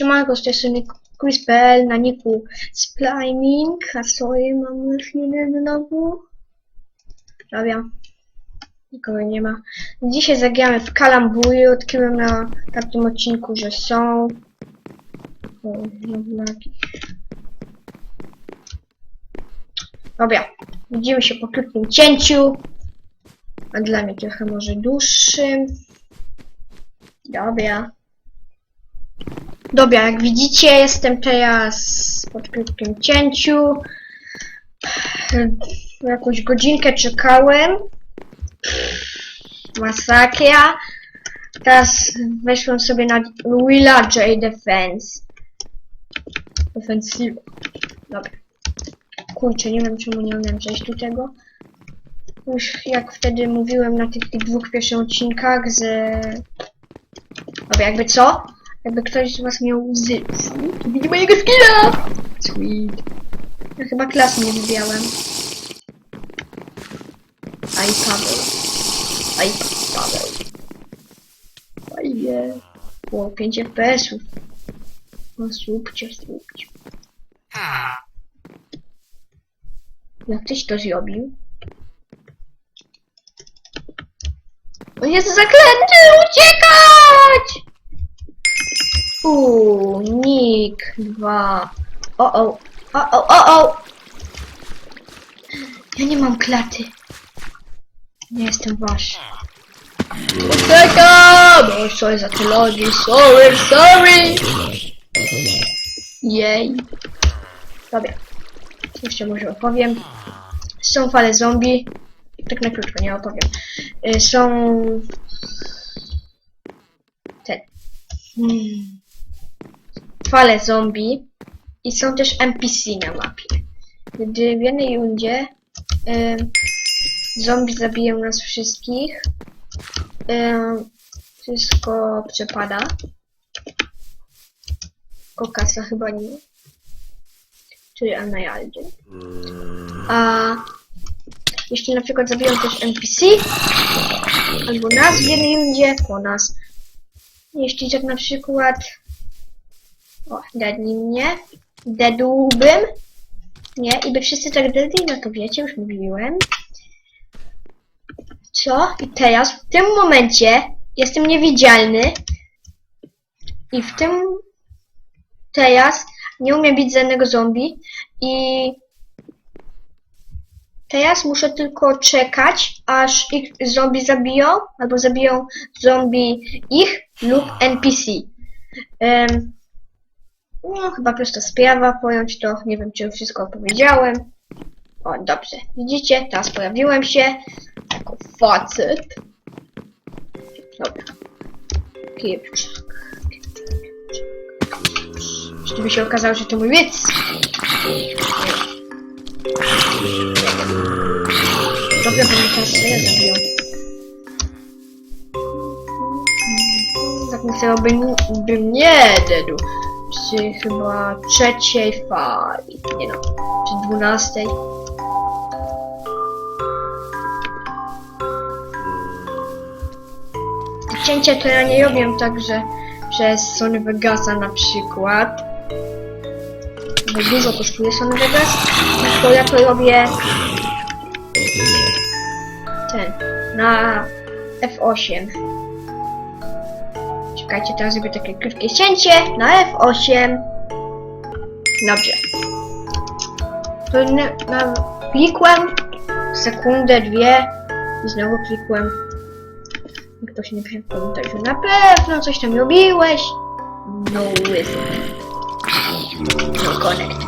Siemanko, z tej strony Chris.pl na niku Spliming, a swoje mamy chwilę znowu. Dobra. Nikogo nie ma. Dzisiaj zagramy w kalambury, odkryłem na tamtym odcinku, że są. O. Dobra, widzimy się po krótkim cięciu. A dla mnie trochę może dłuższym. Dobra. Dobra, jak widzicie, jestem teraz po krótkim cięciu. Jakąś godzinkę czekałem. Masakra. Teraz weszłem sobie na Villager Defense. Defensive. Dobra. Kurczę, nie wiem czemu nie umiem przejść do tego. Już jak wtedy mówiłem na tych, tych dwóch pierwszych odcinkach z... Dobra, jakby co? Jakby ktoś z was miał łzy. Widzi mojego skilla! Sweet. Ja chyba klas nie wybierałem. Aj Paweł. Aj Paweł. Fajnie. Było 5 FPS-ów. No słupcie, słupcie. Jak tyś to zrobił? On jest zaklęty! Uciekać! Nick 2. O, o, o, o, o, o! Ja nie mam klaty. Nie jestem wasz. Uciekam! O, sorry za te logi. Sorry, sorry! Jej. Dobra. Co Jeszcze może opowiem. Są fale zombie. Tak na krótko, nie opowiem. Y, Są... Te... Hmm. Fale zombie. I są też NPC na mapie. Gdy w jednej rundzie y, zombie zabiją nas wszystkich, y, wszystko przepada. Kokasa chyba nie. Czyli Anayaldzie. A jeśli na przykład zabiją też NPC, albo nas w jednej rundzie, po nas. Jeśli tak na przykład o, dedli mnie, dedłbym, nie, i by wszyscy tak dedli, no to wiecie, już mówiłem. Co? I teraz, w tym momencie, jestem niewidzialny i w tym teraz nie umiem bić żadnego zombie i teraz muszę tylko czekać, aż ich zombie zabiją, albo zabiją zombie ich lub NPC. Em, no, chyba prosta sprawa, pojąć to, nie wiem czy już wszystko opowiedziałem. O, dobrze, widzicie, teraz pojawiłem się jako facet. Dobra. Kiepczak. Jeśli by się okazało, że to mój wiec. Dobrze, pamiętam, że ja zabiję. Tak myślę, bym, bym nie dedł. Przy chyba trzeciej fali. Nie no, przy dwunastej. Cięcie to ja nie robię także przez Sony Vegasa na przykład. Bo dużo kosztuje Sony Vegas. To ja to robię ten na F8. Czekajcie, teraz zrobię takie krótkie cięcie na F8. Dobrze. To na, klikłem sekundę, dwie i znowu klikłem. Ktoś nie pisze w komentarzu. Na pewno coś tam robiłeś. No listen. No connect.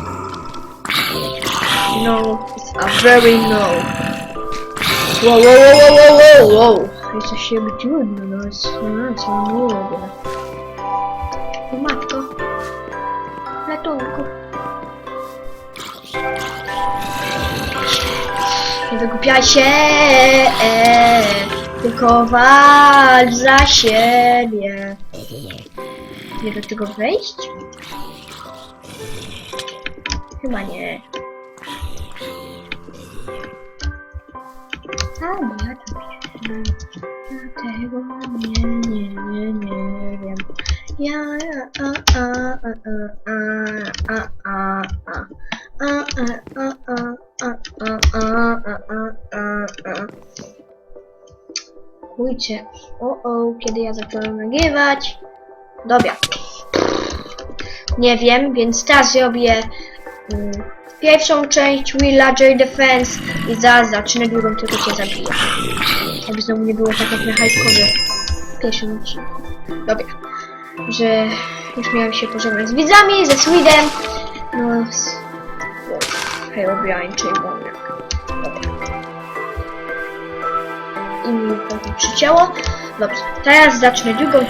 No, it's a very no. Wow, wow, wow, wow, wow, wow, Jesteś się trudno, no jest, jest, nie lubię. O matko. Ratunku. Nie wygłupiaj się, e, tylko walcz za siebie. Nie do tego wejść? Chyba nie. A, bo tego nie, nie, nie, nie wiem. Ja, a, a, a, a, a. A, a, a, a, a, a, a, a, a, a. Chujcie. O, o, kiedy ja zacząłem nagrywać? Dobra. Nie wiem, więc teraz zrobię mm, pierwszą część Will Larger Defense i zaraz zacznę drugą, tylko cię zabiję. Żeby znowu nie było tak jak na w pierwszym odcinku. Dobra. Że już miałem się pożegnać z widzami, ze Sweden. No, z... Herobrine, czyli. Dobra. I mi potem przycięło. Dobrze, teraz zacznę drugą